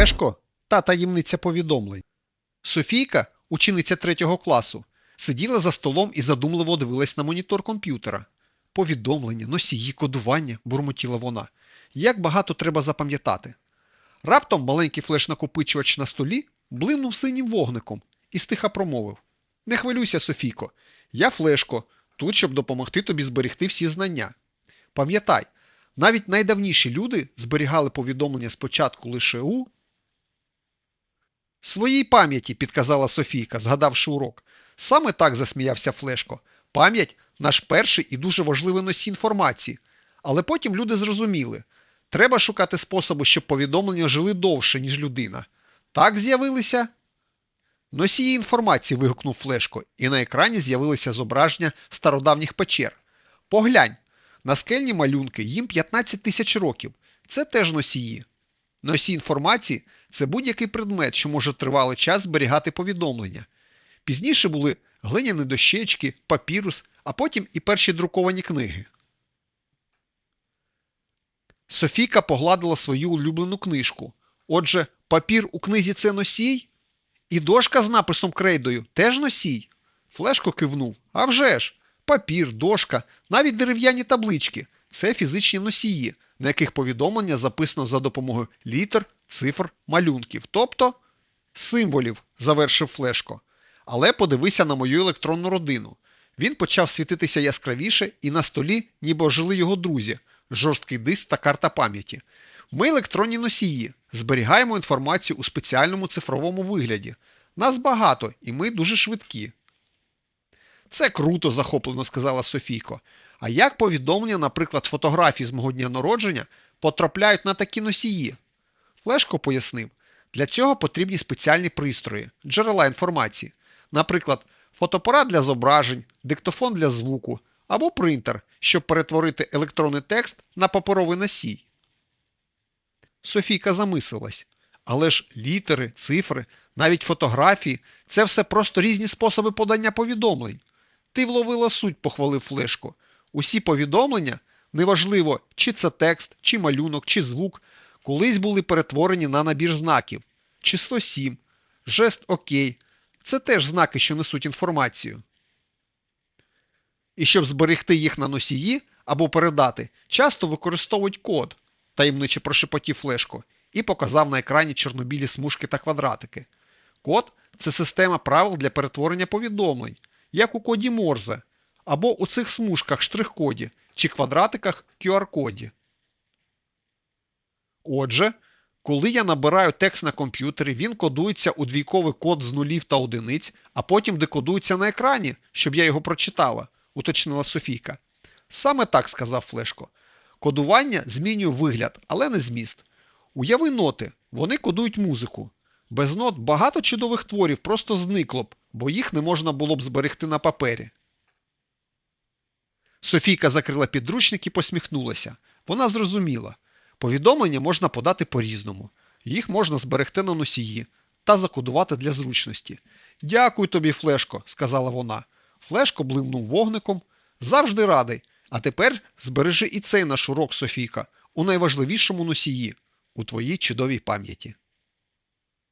Флешко та таємниця повідомлень. Софійка, учениця третього класу, сиділа за столом і задумливо дивилась на монітор комп'ютера. Повідомлення, носії, кодування, бурмотіла вона. Як багато треба запам'ятати. Раптом маленький флеш-накопичувач на столі блимнув синім вогником і стиха промовив: Не хвилюйся, Софійко, я флешко, тут, щоб допомогти тобі зберегти всі знання. Пам'ятай, навіть найдавніші люди зберігали повідомлення спочатку лише у своїй пам'яті, підказала Софійка, згадавши урок. Саме так засміявся Флешко. Пам'ять наш перший і дуже важливий носій інформації. Але потім люди зрозуміли, треба шукати способи, щоб повідомлення жили довше, ніж людина. Так з'явилися. Носії інформації. вигукнув Флешко, і на екрані з'явилися зображення стародавніх печер. Поглянь, наскельні малюнки, їм 15 тисяч років. Це теж носії. Носій інформації це будь-який предмет, що може тривалий час зберігати повідомлення. Пізніше були глиняні дощечки, папірус, а потім і перші друковані книги. Софійка погладила свою улюблену книжку. Отже, папір у книзі це носій? І дошка з написом крейдою теж носій? Флешко кивнув. А вже ж! Папір, дошка, навіть дерев'яні таблички це фізичні носії, на яких повідомлення записано за допомогою літер, цифр, малюнків, тобто символів, завершив Флешко. Але подивися на мою електронну родину. Він почав світитися яскравіше, і на столі ніби ожили його друзі, жорсткий диск та карта пам'яті. Ми електронні носії, зберігаємо інформацію у спеціальному цифровому вигляді. Нас багато, і ми дуже швидкі. Це круто, захоплено сказала Софійко. А як повідомлення, наприклад, фотографії з мого дня народження потрапляють на такі носії? Флешко пояснив, для цього потрібні спеціальні пристрої, джерела інформації, наприклад, фотоапарат для зображень, диктофон для звуку або принтер, щоб перетворити електронний текст на паперовий носій. Софійка замислилась. Але ж літери, цифри, навіть фотографії це все просто різні способи подання повідомлень. Ти вловила суть, похвалив Флешко. Усі повідомлення, неважливо, чи це текст, чи малюнок, чи звук, колись були перетворені на набір знаків. Число 7, жест ОК. Це теж знаки, що несуть інформацію. І щоб зберегти їх на носії або передати, часто використовують код, таємниче прошепотів Флешко, і показав на екрані чорнобілі смужки та квадратики. Код це система правил для перетворення повідомлень, як у коді Морзе, або у цих смужках штрих-коді чи квадратиках QR-коді. Отже, коли я набираю текст на комп'ютері, він кодується у двійковий код з нулів та одиниць, а потім декодується на екрані, щоб я його прочитала, уточнила Софійка. Саме так сказав Флешко. Кодування змінює вигляд, але не зміст. Уяви ноти, вони кодують музику. Без нот багато чудових творів просто зникло б, бо їх не можна було б зберегти на папері. Софійка закрила підручник і посміхнулася. Вона зрозуміла. Повідомлення можна подати по-різному. Їх можна зберегти на носії та закодувати для зручності. Дякую тобі, Флешко, сказала вона. Флешко блимнув вогником. Завжди радий. А тепер збережи і цей наш урок, Софійка, у найважливішому носії, у твоїй чудовій пам'яті.